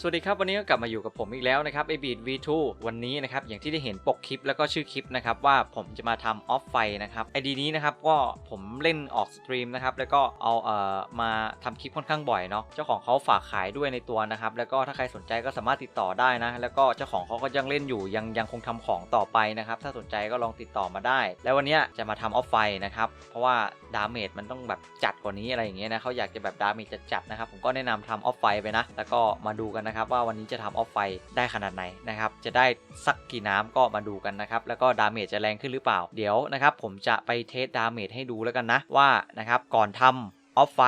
สวัสดีครับ วันนี้ก็กลับมาอยู่กับผมอีกแล้วนะครับ a b e a t V2 วันนี้นะครับอย่างที่ได้เห็นปกคลิปแล้วก็ชื่อคลิปนะครับว่าผมจะมาทำออฟไฟนะครับไอดีนี้นะครับก็ผมเล่นออกสตรีมนะครับแล้วก็เอาเอ่อมาทำคลิปค่อนข้างบ่อยเนาะเจ้าของเขาฝากขายด้วยในตัวนะครับแล้วก็ถ้าใครสนใจก็สามารถติดต่อได้นะ แล้วก็เจ้าของเขาก็ยังเล่นอยู่ยังยังคงทำของต่อไปนะครับถ้าสนใจก็ลองติดต่อมาได้ แล้ววันนี้จะมาทำออฟไฟนะครับเพราะว่าดาเมจมันต้องแบบจัดกว่านี้อะไรอย่างเงี้ยนะเขาอยากจะแบบดาเมจจัดๆนะครับผมก็แนะนำทำออฟไฟไปนะแล้วก็มาดูกันนะครับว่าวันนี้จะทำออฟไฟได้ขนาดไหนนะครับจะได้สักกี่น้ำก็มาดูกันนะครับแล้วก็ดาเมจจะแรงขึ้นหรือเปล่า เดี๋ยวนะครับผมจะไปเทสดาเมจให้ดูแล้วกันนะว่านะครับก่อนทำออฟไฟ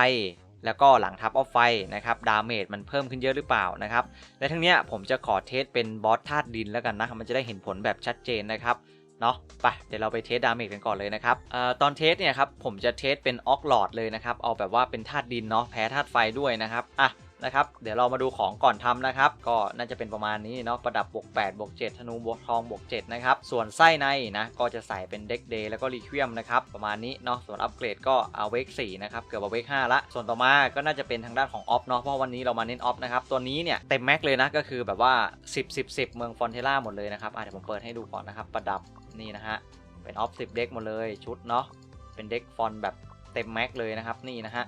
แล้วก็หลังทับออฟไฟนะครับดาเมจมันเพิ่มขึ้นเยอะหรือเปล่านะครับและทั้งเนี้ยผมจะขอเทสเป็นบอสธาตุดินแล้วกันนะมันจะได้เห็นผลแบบชัดเจนนะครับเนาะไปเดี๋ยวเราไปเทสดาเมจกันก่อนเลยนะครับออตอนเทสเนี่ยครับผมจะเทสเป็นออกหลอดเลยนะครับเอาแบบว่าเป็นธาตุดินเนาะแพ้ธาตุไฟด้วยนะครับอะ นะครับ เดี๋ยวเรามาดูของก่อนทำนะครับ ก็น่าจะเป็นประมาณนี้เนาะประดับบวก8บวก7ธนูบวกทองบวก7นะครับ ส่วนไส้ในนะก็จะใส่เป็นเด็กเดย์แล้วก็รีเควียมนะครับ ประมาณนี้เนาะส่วนอัปเกรดก็เอาเวก4นะครับ เกือบเอาเวก5ละ ส่วนต่อมาก็น่าจะเป็นทางด้านของออฟเนาะเพราะวันนี้เรามาเน้นออฟนะครับ ตัวนี้เนี่ยเต็มแม็กเลยนะก็คือแบบว่า 10 10 10 เมืองฟอนเทล่าหมดเลยนะครับเดี๋ยวผมเปิดให้ดูก่อนนะครับประดับนี่นะฮะเป็นออฟ10เด็กหมดเลยชุดเนาะเป็นเด็กฟอนแบบเต็มแม็กเลยนะครับนี่นะฮะ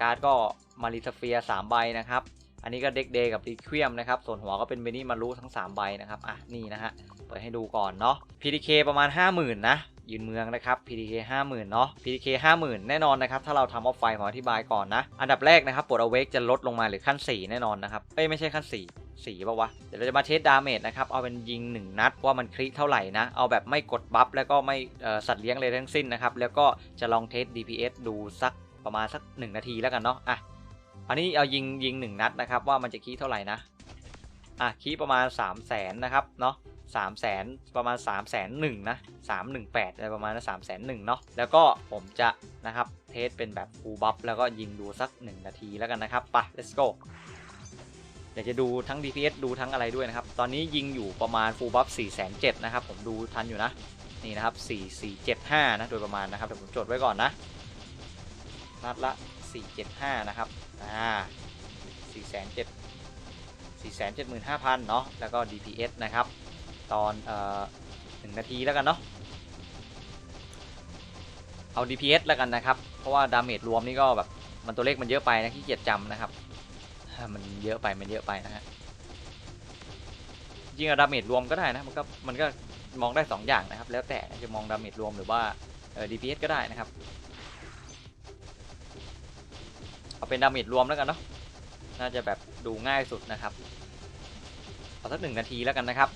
การ์ดก็มาริสเฟีย3ใบนะครับ อันนี้ก็เด็กเดย์กับรีเคียมนะครับ ส่วนหัวก็เป็นเบนี่มารุทั้ง 3 ใบนะครับ อะ นี่นะฮะ เปิดให้ดูก่อนเนาะ PDK ประมาณ 50,000 นะ ยืนเมืองนะครับ PDK 50,000 เนาะ PDK 50,000 แน่นอนนะครับ ถ้าเราทำออฟไฟผมอธิบายก่อนนะ อันดับแรกนะครับปลดเอาเวกจะลดลงมาหรือขั้น 4 แน่นอนนะครับ เอ้ย ไม่ใช่ขั้น 4สีป่าวะ เดี๋ยวเราจะมาเทสดาเมจนะครับ เอาเป็นยิง 1 นัดว่ามันคลิกเท่าไหร่นะ เอาแบบไม่กดบัฟแล้วก็ไม่เออสัตว์เลี้ยงเลยทั้งสิ้นนะครับ แล้วก็จะลองเทส DPS ดูสัก ประมาณสัก 1 นาทีแล้วกันเนาะอะอันนี้เอายิงยิง1นัดนะครับว่ามันจะคลิกเท่าไหร่นะอะคลิกประมาณ 3 0 0แสนนะครับเนาะ3 0 0แสนประมาณ3 0 0แสนหนึ่งนะ318อะไรประมาณนั้น3 0 0แสนหนึ่งเนาะแล้วก็ผมจะนะครับเทสเป็นแบบฟูลบัฟแล้วก็ยิงดูสัก 1 นาทีแล้วกันนะครับไป let's go อยากจะดูทั้ง DPS ดูทั้งอะไรด้วยนะครับ ตอนนี้ยิงอยู่ประมาณ full buff 4 7 0 0 0นะครับ ผมดูทันอยู่นะ นี่นะครับ 4475 นะ โดยประมาณนะครับเดี๋ยวผมจดไว้ก่อนนะ นัดละ 475 นะครับ อ่า 4 7 475,000 เนาะ แล้วก็ DPS นะครับ ตอน เอ่อหนึ่งนาทีแล้วกันเนาะ เอา DPS แล้วกันนะครับ เพราะว่าดาเมจรวมนี่ก็แบบ มันตัวเลขมันเยอะไปนะขี้เกียจจำนะครับ มันเยอะไป มันเยอะไปนะฮะจริงดาเมจรวมก็ได้นะ มันก็ มันก็มองได้ 2 อย่างนะครับ แล้วแต่จะมองดาเมจรวมหรือว่าเออ DPS ก็ได้นะครับ เอาเป็นดาเมจรวมแล้วกันเนาะน่าจะแบบดูง่ายสุดนะครับเอาสักหนึ่งนาทีแล้วกันนะครับ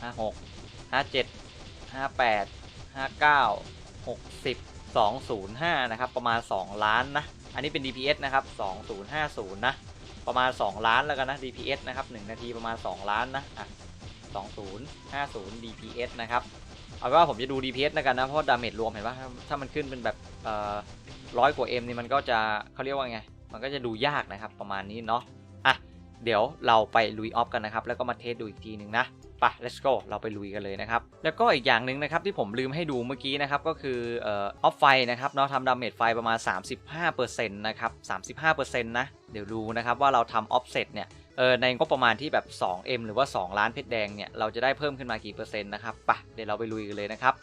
ห้าหกห้าเจ็ดห้าแปดห้าเก้าหกสิบสองศูนย์ห้านะครับประมาณสองล้านนะอันนี้เป็น DPS นะครับสองศูนย์ห้าศูนย์นะประมาณ2ล้านแล้วกันนะ DPS นะครับ1นาทีประมาณ2ล้านนะอะ 2050 DPS นะครับ เอาเป็นว่าผมจะดู DPS แล้วกันนะ เพราะดาเมจรวมเห็นปะถ้ามันขึ้นเป็นแบบร้อยกว่า M นี่มันก็จะเขาเรียกว่าไง มันก็จะดูยากนะครับประมาณนี้เนาะ อะ เดี๋ยวเราไปลุยออฟกันนะครับ แล้วก็มาเทสดูอีกทีหนึ่งนะไป let's go เราไปลุยกันเลยนะครับ แล้วก็อีกอย่างหนึ่งนะครับที่ผมลืมให้ดูเมื่อกี้นะครับ ก็คืออ่อออฟไฟนะครับเนาะทำดาเมจไฟประมาณ 35%นะครับ 35%นะ เดี๋ยวดูนะครับว่าเราทำออฟเซตเนี่ย เออในงบประมาณที่แบบ 2M หรือว่า 2 ล้านเพชรแดงเนี่ย เราจะได้เพิ่มขึ้นมากี่เปอร์เซ็นต์นะครับปะเดี๋ยวเราไปลุยกันเลยนะครับ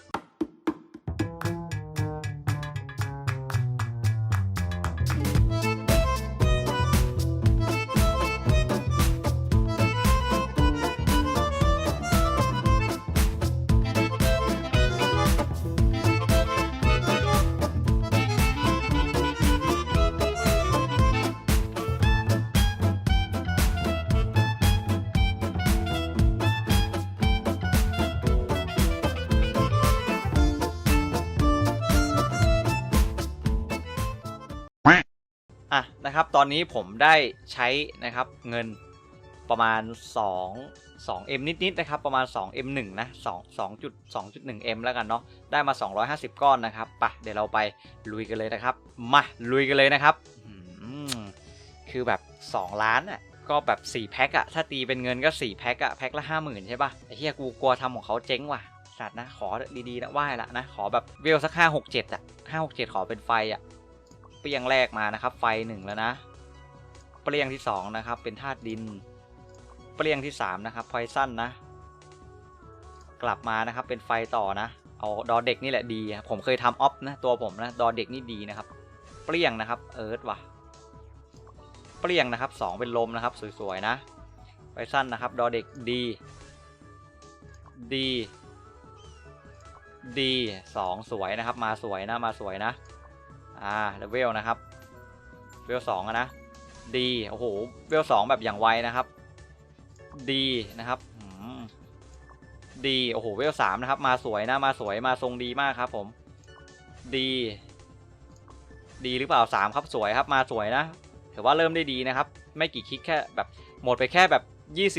อะนะครับตอนนี้ผมได้ใช้นะครับเงินประมาณ 2 2M นิดๆนะครับประมาณ 2M1 นะ2 2.2.1M แล้วกันเนาะได้มา 250 ก้อนนะครับปะเดี๋ยวเราไปลุยกันเลยนะครับ มาลุยกันเลยนะครับคือแบบ 2 ล้านอะก็แบบ 4 แพ็คอะถ้าตีเป็นเงินก็ 4 แพ็คอะแพ็คละ 50,000 ใช่ปะไอ้เหี้ยกูกลัวทำของเขาเจ๊งว่ะสัตว์นะ ขอดีๆนะไหว้ละนะ ขอแบบเวลสักห้าหกเจ็ดอะห้าหกเจ็ดขอเป็นไฟอะ เปรี้ยงแรกมานะครับ ไฟหนึ่งแล้วนะ เปรี้ยงที่สองนะครับ เป็นธาตุดิน เปรี้ยงที่สามนะครับพอยสั้นนะ กลับมานะครับ เป็นไฟต่อนะ เอาดอเด็กนี่แหละดี ผมเคยทำออฟนะตัวผมนะ ดอเด็กนี่ดีนะครับ เปรี้ยงนะครับ เอิร์ธว่ะ เปรี้ยงนะครับสองเป็นลมนะครับ สวยๆนะ ไฟสั้นนะครับ ดอเด็กดี ดีดีสองสวยนะครับ มาสวยนะ มาสวยนะ อ่าเลเวลนะครับเวลสองอะนะดีโอ้โหเวลสองแบบอย่างไวนะครับดีนะครับดีโอ้โหเวลสามนะครับ มาสวยนะมาสวยมาทรงดีมากครับ ผมดี ดีหรือเปล่าสามครับสวยครับ มาสวยนะถือว่าเริ่มได้ดีนะครับ ไม่กี่คลิกแค่แบบหมดไปแค่แบบ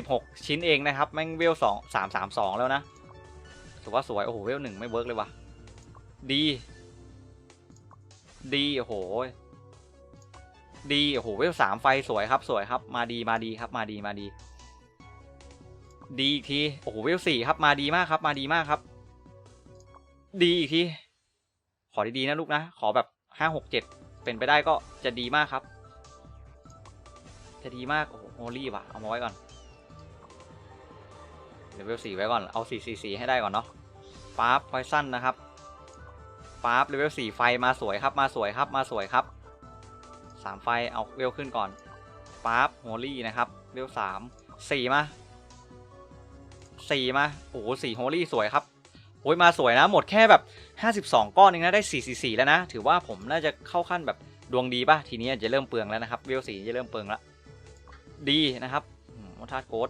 26 ชิ้นเองนะครับ แม่งเวลสองสามสามสองแล้วนะถือว่าสวยโอ้โหเวลหนึ่งไม่เวิร์กเลยว่ะดี ดีโอ้โห ดีโอ้โหเวลสามไฟสวยครับสวยครับ มาดีมาดีครับ มาดีมาดี ดีอีกทีโอ้โหเวลสี่ครับมาดีมากครับ มาดีมากครับ ดีอีกทีขอดีๆนะลูกนะ ขอแบบห้าหกเจ็ดเป็นไปได้ก็จะดีมากครับ จะดีมากโอ้โหโฮลี่ว่ะเอามาไว้ก่อนเลเวลสี่ไว้ก่อนเอาสี่สี่สี่ให้ได้ก่อนเนาะปั๊บพอยสั้นนะครับ ปั๊บเลเวลสี่ไฟมาสวยครับมาสวยครับมาสวยครับสามไฟเอาเวลขึ้นก่อนปั๊บโฮลี่นะครับเวลสามสี่มาสี่มาโอ้โหสี่โฮลี่สวยครับโอ้ยมาสวยนะหมดแค่แบบ 52 ก้อนเองนะได้ 4 4 4 แล้วนะ ถือว่าผมน่าจะเข้าขั้นแบบดวงดีป่ะ ทีนี้จะเริ่มเปลืองแล้วนะครับเวลสี่จะเริ่มเปลืองล้วดีนะครับมอทาโกด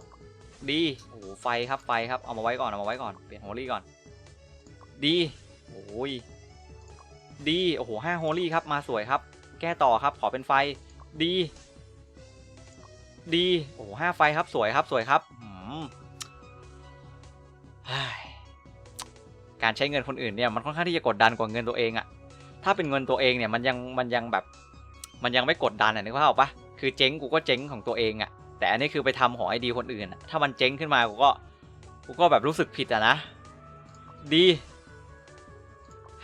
ดีโอ้โหไฟครับไฟครับเอามาไว้ก่อนเอามาไว้ก่อนเปลี่ยนโฮลี่ก่อน ดีโอ้ย ดีโอ้โหห้าโฮลี่ครับมาสวยครับ แก้ต่อครับขอเป็นไฟดีดีโอ้โหห้าไฟครับสวยครับสวยครับอืมเฮ้ยการใช้เงินคนอื่นเนี่ยมันค่อนข้างที่จะกดดันกว่าเงินตัวเองอะถ้าเป็นเงินตัวเองเนี่ยมันยังมันยังแบบ มันยังไม่กดดันอะนึกภาพออกปะคือเจ๊งกูก็เจ๊งของตัวเองอะแต่อันนี้คือไปทำขอไอดีคนอื่นถ้ามันเจ๊งขึ้นมากูก็กูก็แบบรู้สึกผิดอะนะ ดี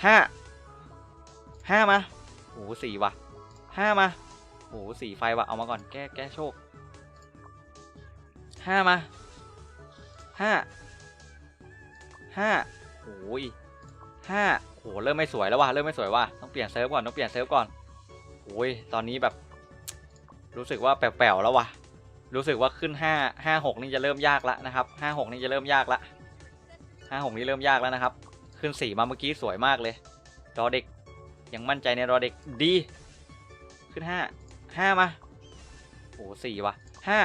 ห้า ห้ามาโอ้โหสี่ว่ะห้ามาโอ้โหสี่ไฟว่ะเอามาก่อนแก้แก้โชคห้ามาห้าห้าโอ้ยห้าโอ้โหเริ่มไม่สวยแล้วว่ะเริ่มไม่สวยว่ะต้องเปลี่ยนเซิร์ฟก่อนต้องเปลี่ยนเซิร์ฟก่อนโอ้ยตอนนี้แบบ รู้สึกว่าแปลวๆแล้วว่ะรู้สึกว่าขึ้นห้าห้าหกนี่จะเริ่มยากแล้วนะครับห้าหกนี่จะเริ่มยากละห้าหกนี่เริ่มยากแล้วนะครับ ขึ้นสี่มาเมื่อกี้สวยมากเลยรอเด็ก ยังมั่นใจในรอเด็กดี ขึ้นห้าห้ามาโอ้สี่ว่ะห้า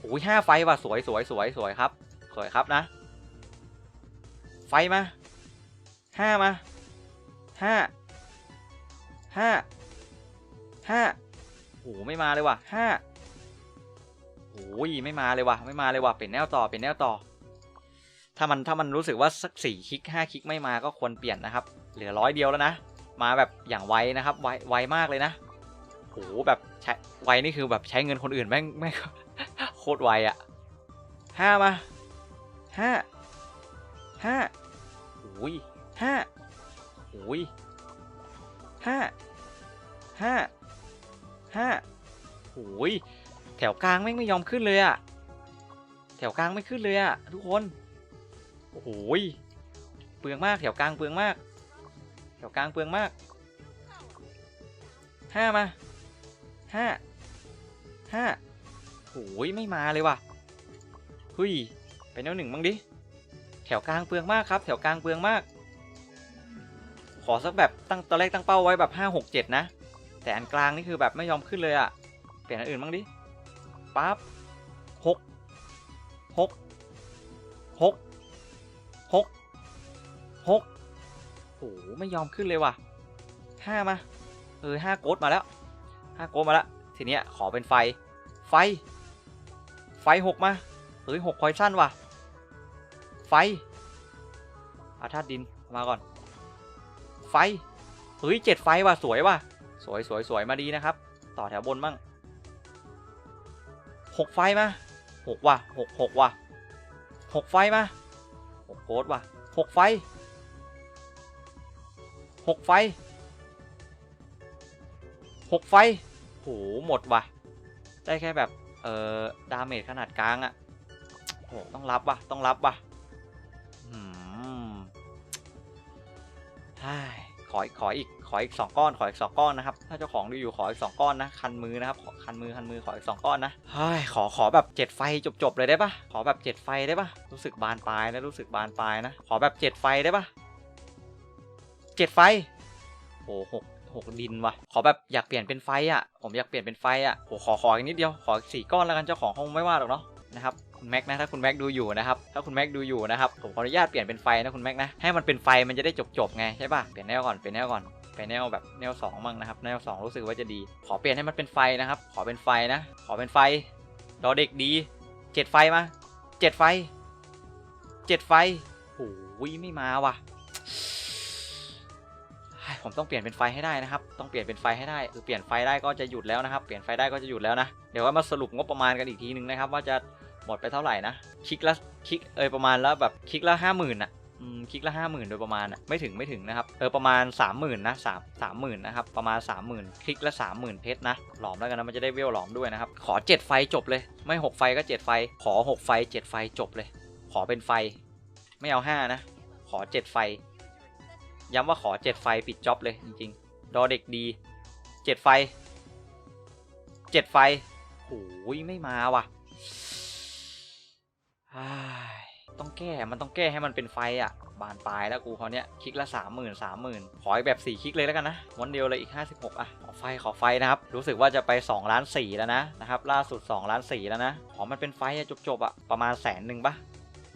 โอ้ยห้าไฟว่ะสวยสวยสวยสวยครับ สวยครับนะ ไฟมาห้ามาห้าห้าห้าโอ้ไม่มาเลยว่ะห้าโอ้ยไม่มาเลยว่ะไม่มาเลยว่ะเป็นแนวต่อเป็นแนวต่อ ถ้ามันถ้ามันรู้สึกว่าสักสี่คลิกห้าคลิกไม่มาก็ควรเปลี่ยนนะครับ เหลือร้อยเดียวแล้วนะ มาแบบอย่างไวนะครับ ไวไวมากเลยนะโหแบบใช้ไวนี่คือแบบใช้เงินคนอื่นแม่งแม่งโคตรไวอะ่ะห้ามาห้าห้าโอ้ยห้าโอ้ยห้าห้าห้าโอ้ยแถวกลางแม่งไม่ยอมขึ้นเลยอะ่ะแถวกลางไม่ขึ้นเลยอะ่ะทุกคนโอ้โหยเปลืองมากแถวกลางเปลืองมากแถ วกลางเปลืองมากห้ามาห้าห้าโอ้ยไม่มาเลยว่ะเฮ้ยไปแนวหนึ่งบ้างดิแถวกลางเปลืองมากครับ แถวกลางเปลืองมาก ขอสักแบบตั้งตอนแรกตั้งเป้าไว้แบบห้าหกเจ็ดนะ แต่อันกลางนี่คือแบบไม่ยอมขึ้นเลยอะเปลี่ยนอันอื่นบ้างดิปั๊บหกหกหกหกหก โอ้โหไม่ยอมขึ้นเลยว่ะห้ามาเออห้าโกดมาแล้วห้าโกดมาแล้วทีเนี้ยขอเป็นไฟ ไฟ ไฟหกมาเฮ้ยหกพอยสั้นว่ะ ไฟอาธาตุดินมาก่อน ไฟเฮ้ยเจ็ดไฟว่ะสวยว่ะสวยสวยสวยมาดีนะครับ ต่อแถวบนบ้างหกไฟมาหกว่ะหกหกว่ะหกไฟมาหกโกดว่ะหกไฟ หกไฟหกไฟโหหมดว่ะ ได้แค่แบบ เอ่อ ดาเมจขนาดกลางอะโหต้องรับว่ะ ต้องรับว่ะอืมใช่ขออีกขออีก ขออีกสองก้อน ขออีกสองก้อนนะครับ ถ้าเจ้าของดูอยู่ขออีกสองก้อนนะ คันมือนะครับขอคันมือ คันมือ ขออีกสองก้อนนะเฮ้ยขอ ขอแบบเจ็ดไฟจบๆเลยได้ปะขอแบบเจ็ดไฟได้ปะรู้สึกบานปลายนะ รู้สึกบานปลายนะ ขอแบบเจ็ดไฟได้ปะ เจ็ดไฟโอ้หกหกดินวะขอแบบอยากเปลี่ยนเป็นไฟอะ ผมอยากเปลี่ยนเป็นไฟอะโอ้ขอขออีกนิดเดียว ขอสี่ก้อนแล้วกันเจ้าของคงไม่ว่าหรอกเนาะนะครับคุณแม็กนะถ้าคุณแม็กดูอยู่นะครับถ้าคุณแม็กดูอยู่นะครับผมขออนุญาตเปลี่ยนเป็นไฟนะคุณแม็กนะให้มันเป็นไฟมันจะได้จบๆไงใช่ป่ะเปลี่ยนแนวก่อนเปลี่ยนแนวก่อนเปลี่ยนแนวแบบแนวสองมั่งนะครับแนวสองรู้สึกว่าจะดี ขอเปลี่ยนให้มันเป็นไฟนะครับ ขอเป็นไฟนะ ขอเป็นไฟรอเด็กดีเจ็ดไฟมาเจ็ดไฟเจ็ดไฟโอ้ยไม่มาว่ะ ผมต้องเปลี่ยนเป็นไฟให้ได้นะครับ ต้องเปลี่ยนเป็นไฟให้ได้คือเปลี่ยนไฟได้ก็จะหยุดแล้วนะครับ เปลี่ยนไฟได้ก็จะหยุดแล้วนะ เดี๋ยวว่ามาสรุปงบประมาณกันอีกทีนึงนะครับ ว่าจะหมดไปเท่าไหร่นะ คลิกละคลิกเอยประมาณแล้วแบบคลิกละห้าหมื่นอะคลิกละห้าหมื่นโดยประมาณอะไม่ถึงไม่ถึงนะครับเออประมาณสามหมื่นนะสามสามหมื่นนะครับประมาณสามหมื่นคลิกละสามหมื่นเพชรนะหลอมแล้วกันนะมันจะได้เวลหลอมด้วยนะครับขอเจ็ดไฟจบเลย ไม่หกไฟก็เจ็ดไฟ ขอหกไฟเจ็ดไฟจบเลย ขอเป็นไฟ ไม่เอาห้านะ ขอเจ็ดไฟ ย้ำว่าขอเจ็ดไฟปิดจ็อบเลยจริงๆ ดอเด็กดีเจ็ดไฟเจ็ดไฟโอ้ยไม่มาว่ะ ต้องแก้ มันต้องแก้ให้มันเป็นไฟอะ บานปลายแล้วกูเขาเนี้ยคลิกละสามหมื่นสามหมื่นขออีกแบบสี่คลิกเลยแล้วกันนะ วันเดียวเลยอีกห้าสิบหกอะ ขอไฟขอไฟนะครับ รู้สึกว่าจะไปสองล้านสี่แล้วนะนะครับ ล่าสุดสองล้านสี่แล้วนะ ขอมันเป็นไฟอะจบๆอะ ประมาณแสนหนึ่งปะ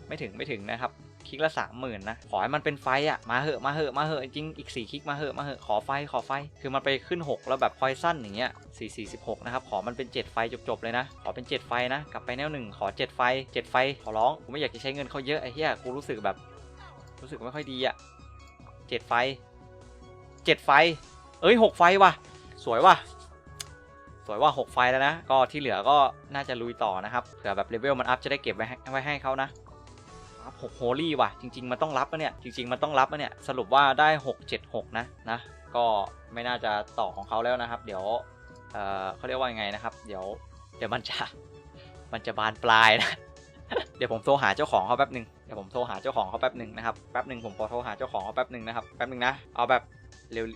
ไม่ถึงไม่ถึงนะครับ คลิกละสามหมื่นนะ ขอให้มันเป็นไฟอะมาเหอะมาเหอะมาเหอะจริงอีกสี่คลิกมาเหอะมาเหอะขอไฟขอไฟ คือมันไปขึ้น 6 แล้วแบบพอยสั้นอย่างเงี้ยสี่สี่สิบหกนะครับ ขอมันเป็น 7 ไฟจบๆเลยนะ ขอเป็น 7 ไฟนะ กลับไปแนวหนึ่งขอ 7 ไฟ 7 ไฟ ขอร้องกูไม่อยากจะใช้เงินเขาเยอะไอ้เหี้ยกูรู้สึกแบบ รู้สึกไม่ค่อยดีอะ7ไฟ7ไฟ เอ้ย6ไฟว่ะ สวยว่ะสวยว่า 6 ไฟแล้วนะ ก็ที่เหลือก็น่าจะลุยต่อนะครับ เผื่อแบบเลเวลมันอัพจะได้เก็บไว้ให้ไว้ให้เขานะ รับ6โฮลี่ว่ะ จริง ๆ มันต้องรับนะเนี่ย จริง ๆ มันต้องรับนะเนี่ย สรุปว่าได้ 6 7 6 นะ นะ ก็ไม่น่าจะต่อของเขาแล้วนะครับ เดี๋ยว เอ่อเขาเรียกว่ายังไงนะครับ เดี๋ยว เดี๋ยวมันจะ มันจะบานปลายนะ เดี๋ยวผมโทรหาเจ้าของเขาแป๊บหนึ่งเดี๋ยวผมโทรหาเจ้าของเขาแป๊บหนึ่งนะครับ แป๊บหนึ่งผมขอโทรหาเจ้าของเขาแป๊บหนึ่งนะครับ แป๊บหนึ่งนะ เอาแบบเร็ว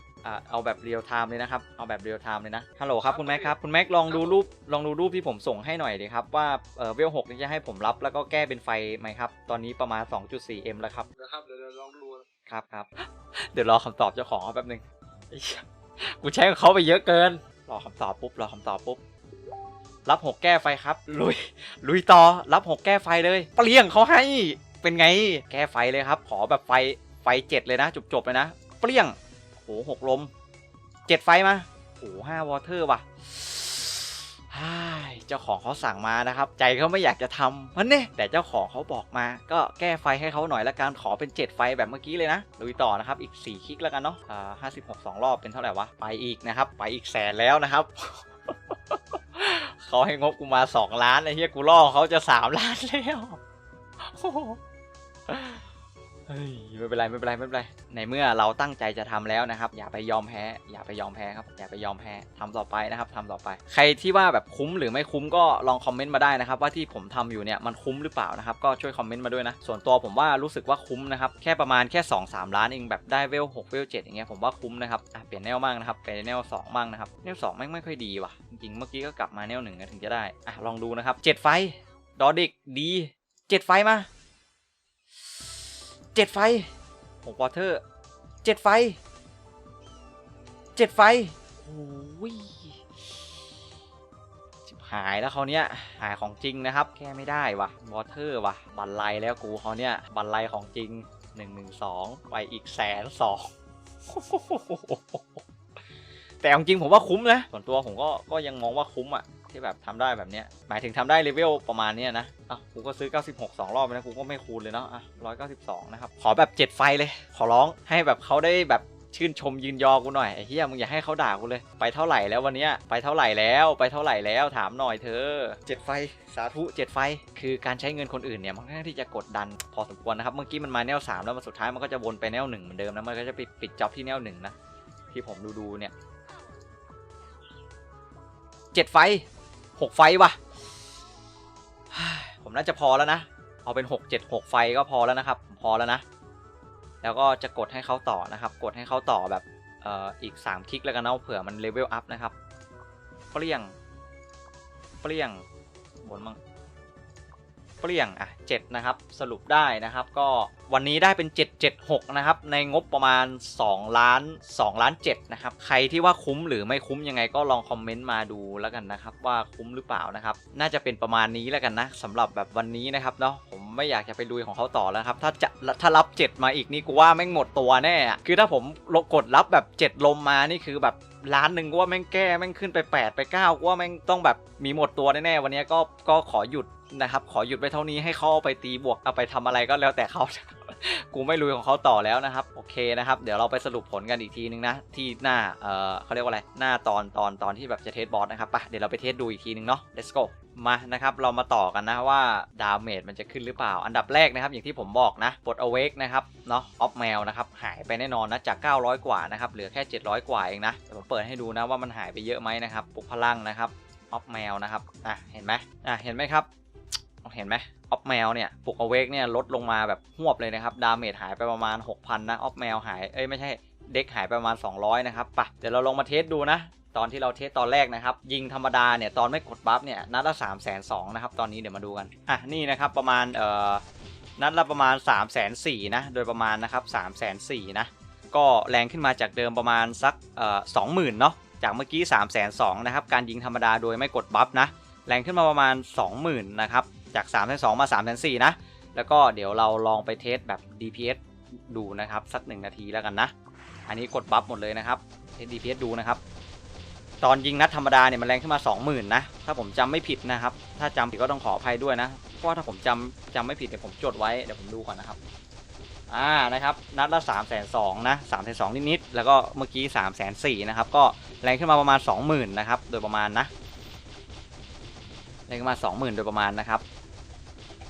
เอาแบบเรียลไทม์เลยนะครับ เอาแบบเรียลไทม์เลยนะ ฮัลโหลครับคุณแม็กครับ คุณแม็กลองดูรูป ลองดูรูปที่ผมส่งให้หน่อยดีครับว่าเอ่อเวลหกนี่จะให้ผมรับแล้วก็แก้เป็นไฟไหมครับ ตอนนี้ประมาณ 2.4M แล้วครับนะครับเดี๋ยวเดี๋ยวลองดู ครับครับ เดี๋ยวรอคำตอบเจ้าของเขาแป๊บหนึงไอ้เหี้ยกูใช้ของเขาไปเยอะเกิน รอคำตอบปุ๊บ รอคำตอบปุ๊บ รับหกแก้ไฟครับ ลุย ลุยต่อ รับหกแก้ไฟเลย เปลี่ยงเขาให้ เป็นไง แก้ไฟเลยครับ ขอแบบไฟ ไฟเจ็ดเลยนะ จบๆเลยนะ เปลี่ยง โหหกลมเจ็ดไฟมาโหห้าวอเตอร์ว่ะเจ้าของเขาสั่งมานะครับ ใจเขาไม่อยากจะทำมันเนี่ยแต่เจ้าของเขาบอกมา ก็แก้ไฟให้เขาหน่อยละกันขอเป็น 7 ไฟแบบเมื่อกี้เลยนะลุยต่อนะครับ อีก 4 คลิกแล้วกันเนาะอ่าห้าสิบหกสองรอบเป็นเท่าไหร่วะ ไปอีกนะครับ ไปอีกแสนแล้วนะครับเขาให้งบกูมา 2 ล้านไอ้เหี้ยกูล่อเขาจะ 3 ล้านแล้ว ฮ้ยไม่เป็นไรไม่เป็นไรไม่เป็นไรในเมื่อเราตั้งใจจะทำแล้วนะครับ อย่าไปยอมแพ้ อย่าไปยอมแพ้ครับ อย่าไปยอมแพ้ทำต่อไปนะครับทำต่อไป ใครที่ว่าแบบคุ้มหรือไม่คุ้มก็ลองคอมเมนต์มาได้นะครับ ว่าที่ผมทำอยู่เนี่ยมันคุ้มหรือเปล่านะครับ ก็ช่วยคอมเมนต์มาด้วยนะ ส่วนตัวผมว่ารู้สึกว่าคุ้มนะครับ แค่ประมาณแค่ 2-3 ล้านเองแบบได้เวล6เวล7อย่างเงี้ยผมว่าคุ้มนะครับเปลี่ยนแนวมั่งนะครับไปแนว2มั่งนะครับแนว2ไม่ไม่ค่อยดีว่ะจริงๆเมื่อกี้ก็กลับมาแนวหนึ่งถึงจะได้อะลองดูนะครับ7ไฟดอดิกดี7ไฟมา 7ไฟหกวอเตอร์เจ็ดไฟเจ็ดไฟโอ้ยชิบหายแล้วเขาเนี้ยหายของจริงนะครับ แก้ไม่ได้วะวอเตอร์วะบันไลแล้วกูเขาเนี้ยบันไลของจริงหนึ่งหนึ่งสองไปอีกแสนสองแต่เอาจริงผมว่าคุ้มนะส่วนตัวผมก็ก็ยังมองว่าคุ้มอะ ที่แบบทำได้แบบเนี้ยหมายถึงทำได้เลเวลประมาณเนี้ยนะอะกูก็ซื้อ 96 2 รอบไปนะกูก็ไม่คูณเลยเนาะอะ192 นะครับ ขอแบบ 7 ไฟเลย ขอร้องให้แบบเขาได้แบบชื่นชมยืนยอกูหน่อยไอ้เฮียมึงอย่าให้เขาด่ากูเลย ไปเท่าไหร่แล้ววันเนี้ยไปเท่าไหร่แล้วไปเท่าไหร่แล้วถามหน่อยเธอเจ็ดไฟสาธุเจ็ดไฟ คือการใช้เงินคนอื่นเนี่ยมันค่อนข้างที่จะกดดันพอสมควรนะครับเมื่อกี้มันมาแนวสามแล้วมันสุดท้ายมันก็จะวนไปแนวหนึ่งเหมือนเดิมนะมันก็จะไปปิดจ็อบที่แนวหนึ่งนะที่ผมดูดูเนี่ยเจ็ดไฟ หกไฟว่ะผมน่าจะพอแล้วนะ เอาเป็นหกเจ็ดหกไฟก็พอแล้วนะครับ พอแล้วนะ แล้วก็จะกดให้เขาต่อนะครับ กดให้เขาต่อแบบเอ่ออีก3คลิกแล้วกันเนาะเผื่อมันเลเวลอัพนะครับเปรี้ยงเปรี้ยงบนมั่ง ปรี้ยงอะ7นะครับสรุปได้นะครับก็วันนี้ได้เป็น 776นะครับในงบประมาณ 2 ล้าน2ล้าน7นะครับใครที่ว่าคุ้มหรือไม่คุ้มยังไงก็ลองคอมเมนต์มาดูแล้วกันนะครับว่าคุ้มหรือเปล่านะครับน่าจะเป็นประมาณนี้แล้วกันนะสำหรับแบบวันนี้นะครับเนาะผมไม่อยากจะไปลุยของเขาต่อแล้วครับถ้าจะถ้ารับ 7 มาอีกนี่กูว่าแม่งหมดตัวแน่คือถ้าผมกดรับแบบ 7 ลมมานี่คือแบบ ล้านหนึ่งว่าแม่งแก้แม่งขึ้นไป 8 ไป9กูว่าแม่งต้องแบบมีหมดตัวแน่ๆวันนี้ก็ก็ขอหยุดนะครับ ขอหยุดไปเท่านี้ให้เขาเอาไปตีบวกเอาไปทำอะไรก็แล้วแต่เขา กูไม่ลุยของเขาต่อแล้วนะครับโอเคนะครับ เดี๋ยวเราไปสรุปผลกันอีกทีนึงนะ ที่หน้าเออเขาเรียกว่าอะไรหน้าตอนตอนตอนที่แบบจะเทสบอสนะครับปะเดี๋ยวเราไปเทสดูอีกทีนึงเนาะ let's go มานะครับเรามาต่อกันนะว่าดาเมจมันจะขึ้นหรือเปล่า อันดับแรกนะครับ อย่างที่ผมบอกนะปลด awake นะครับเนาะออฟแมวนะครับหายไปแน่นอนนะจาก 900 กว่านะครับเหลือแค่ 700 กว่าเองนะเดี๋ยวผมเปิดให้ดูนะว่ามันหายไปเยอะไหมนะครับปลุกพลังนะครับออฟแมวนะครับอะเห็นไหมอะเห็นไหมครับ เห็นไหมออฟแมวเนี่ยปลุกอเวกเนี่ยลดลงมาแบบหวบเลยนะครับดาเมจหายไปประมาณ 6,000 นะออฟแมวหายเอ้ยไม่ใช่เด็กหายไปประมาณ 200 นะครับปะเดี๋ยวเราลองมาเทสดูนะ ตอนที่เราเทสตอนแรกนะครับ ยิงธรรมดาเนี่ย ตอนไม่กดบัฟเนี่ย นัดละ3 2 0 0 0นะครับ ตอนนี้เดี๋ยวมาดูกัน อะ นี่นะครับ ประมาณ เอ่อ นัดละประมาณ 3 4 0 0 0นะ โดยประมาณนะครับ 3 4 0 0 0นะ ก็แรงขึ้นมาจากเดิมประมาณสัก เอ่อ20,000 เนาะจากเมื่อกี้ 3 2 0 0 0นะครับ การยิงธรรมดาโดยไม่กดบัฟนะ แรงขึ้นมาประมาณ 20,000 นะครับ จาก3 2 0 0มา3 4 0 0 0นะ แล้วก็เดี๋ยวเราลองไปเทสแบบ DPS ดูนะครับ สัก 1 นาทีแล้วกันนะ อันนี้กดบัฟหมดเลยนะครับเทส DPS ดูนะครับ ตอนยิงนัดธรรมดาเนี่ยมันแรงขึ้นมา 20,000 นะ ถ้าผมจำไม่ผิดนะครับ ถ้าจำผิดก็ต้องขออภัยด้วยนะ เพราะว่าถ้าผมจำจำไม่ผิดเดี๋ยวผมจดไว้เดี๋ยวผมดูก่อนนะครับอ่านะครับนัดละ3 2 0 0 0นะ3 2 0 0นิดๆแล้วก็เมื่อกี้3 4 0 0 0นะครับก็แรงขึ้นมาประมาณ 20,000นะครับโดยประมาณนะแรงขึ้นมา 20,000 โดยประมาณนะครับ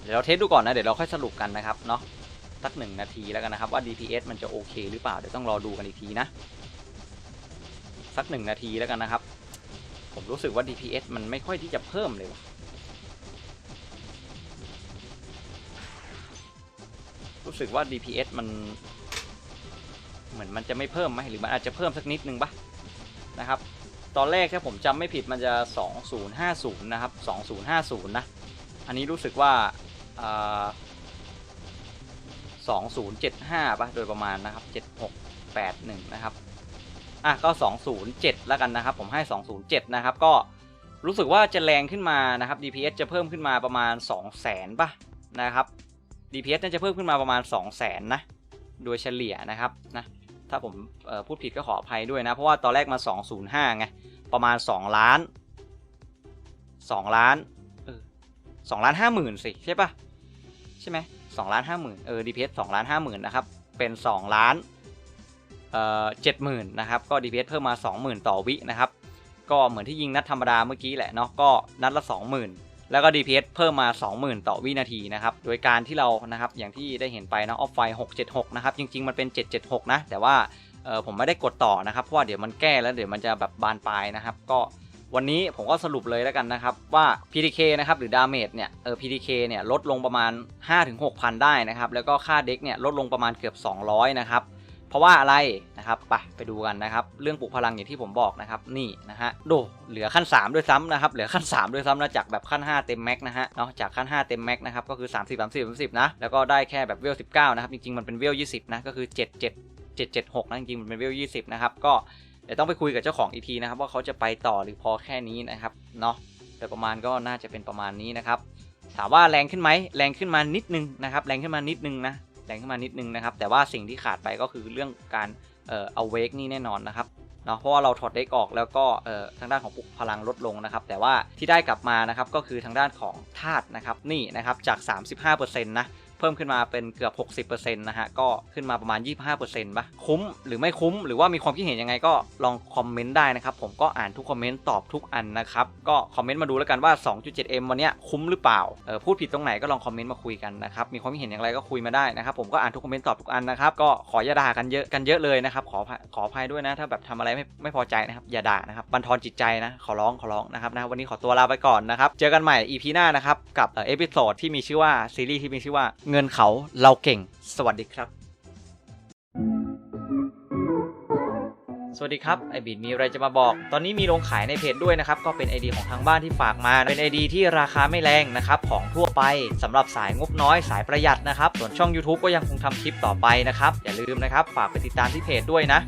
เดี๋ยวเราเทสดูก่อนนะ เดี๋ยวเราค่อยสรุปกันนะครับเนาะสักหนึ่งนาทีแล้วกันนะครับว่า DPS มันจะโอเคหรือเปล่า เดี๋ยวต้องรอดูกันอีกทีนะ สักหนึ่งนาทีแล้วกันนะครับ ผมรู้สึกว่า DPS มันไม่ค่อยที่จะเพิ่มเลยว่ะรู้สึกว่า DPS มัน เหมือนมันจะไม่เพิ่มไหมหรือมันอาจจะเพิ่มสักนิดนึงปะนะครับ ตอนแรกถ้าผมจำไม่ผิดมันจะ 2050 นะครับ 2050 นะ อันนี้รู้สึกว่า อ่า2075ป่ะ โดยประมาณนะครับ7681นะครับ อะ ก็207แล้วกันนะครับ ผมให้207นะครับ ก็รู้สึกว่าจะแรงขึ้นมานะครับ DPS จะเพิ่มขึ้นมาประมาณ200,000ป่ะนะครับ DPS น่าจะเพิ่มขึ้นมาประมาณ200,000นะ โดยเฉลี่ยนะครับนะ ถ้าผมพูดผิดก็ขออภัยด้วยนะ เพราะว่าตอนแรกมา205ไง ประมาณ2ล้าน2ล้านเออ2ล้าน5หมื่นสิใช่ปะ ใช่ไหม2ล้าน5หมื่นเออ DPS 2ล้าน5หมื่นนะครับเป็น2ล้านเอ่อ70,000นะครับก็ DPS เพิ่มมา20,000ต่อวินะครับก็เหมือนที่ยิงนัดธรรมดาเมื่อกี้แหละเนาะก็นัดละ20,000แล้วก็ DPS เพิ่มมา 20,000 ต่อวินาทีนะครับ โดยการที่เรานะครับอย่างที่ได้เห็นไปนะออฟไฟ676 นะครับ จริง ๆ มันเป็น 776 นะ แต่ว่าเออผมไม่ได้กดต่อนะครับ เพราะว่าเดี๋ยวมันแก้แล้วเดี๋ยวมันจะแบบบานปลายนะครับ ก็ วันนี้ผมก็สรุปเลยแล้วกันนะครับว่า PDK นะครับหรือดาเมจเนี่ยเออ PDK เนี่ยลดลงประมาณ 5-6,000 ได้นะครับแล้วก็ค่าเด็กเนี่ยลดลงประมาณเกือบ 200 นะครับเพราะว่าอะไรนะครับไปไปดูกันนะครับเรื่องปลุกพลังอย่างที่ผมบอกนะครับนี่นะฮะดูเหลือขั้น 3 ด้วยซ้ำนะครับเหลือขั้น 3 ด้วยซ้ำนะจากแบบขั้น 5 เต็มแม็กนะฮะเนาะจากขั้น 5 เต็มแม็กนะครับก็คือ 30 30 30นะแล้วก็ได้แค่แบบเวล19นะครับจริงๆมันเป็นเวล20นะก็คือ 7 7 7 7 6นะจริงๆมันเป็นเวล20นะครับก็ เดี๋ยวต้องไปคุยกับเจ้าของอีกทีนะครับ ว่าเขาจะไปต่อหรือพอแค่นี้นะครับเนาะแต่ประมาณก็น่าจะเป็นประมาณนี้นะครับ ถามว่าแรงขึ้นไหมแรงขึ้นมานิดนึงนะครับ แรงขึ้นมานิดนึงนะแรงขึ้นมานิดนึงนะครับ แต่ว่าสิ่งที่ขาดไปก็คือเรื่องการเอ่อเอาเวกนี่แน่นอนนะครับเนาะเพราะว่าเราถอดเด็กออกแล้วก็เอ่อทางด้านของปลุกพลังลดลงนะครับ แต่ว่าที่ได้กลับมานะครับก็คือทางด้านของธาตุนะครับนี่นะครับจาก 35%นะ เพิ่มขึ้นมาเป็นเกือบ 60%นะฮะ ก็ขึ้นมาประมาณ 25%ปะคุ้มหรือไม่คุ้ม หรือว่ามีความคิดเห็นยังไงก็ลองคอมเมนต์ได้นะครับ ผมก็อ่านทุกคอมเมนต์ตอบทุกอันนะครับ ก็คอมเมนต์มาดูแล้วกันว่า 2.7M วันเนี้ยคุ้มหรือเปล่า เออพูดผิดตรงไหนก็ลองคอมเมนต์มาคุยกันนะครับ มีความคิดเห็นอย่างไรก็คุยมาได้นะครับ ผมก็อ่านทุกคอมเมนต์ตอบทุกอันนะครับ ก็ขออย่าด่ากันเยอะกันเยอะเลยนะครับขอขออภัยด้วยนะ ถ้าแบบทำอะไรไม่ไม่พอใจนะครับอย่าด่านะครับบันทอนจิตใจนะขอร้องขอร้องนะครับนะวันนี้ขอตัวลาไปก่อนนะครับเจอกันใหม่ EP หน้านะครับกับเอพิโซดที่มีชื่อว่าซีรีส์ที่มีชื่อว่าเงินเขาเราเก่ง สวัสดีครับ สวัสดีครับไอบีดมีอะไรจะมาบอก ตอนนี้มีลงขายในเพจด้วยนะครับ ก็เป็น ID ของทางบ้านที่ฝากมา เป็น ID ที่ราคาไม่แรงนะครับ ของทั่วไปสำหรับสายงบน้อยสายประหยัดนะครับ ส่วนช่อง YouTube ก็ยังคงทำคลิปต่อไปนะครับ อย่าลืมนะครับ ฝากไปติดตามที่เพจด้วยนะ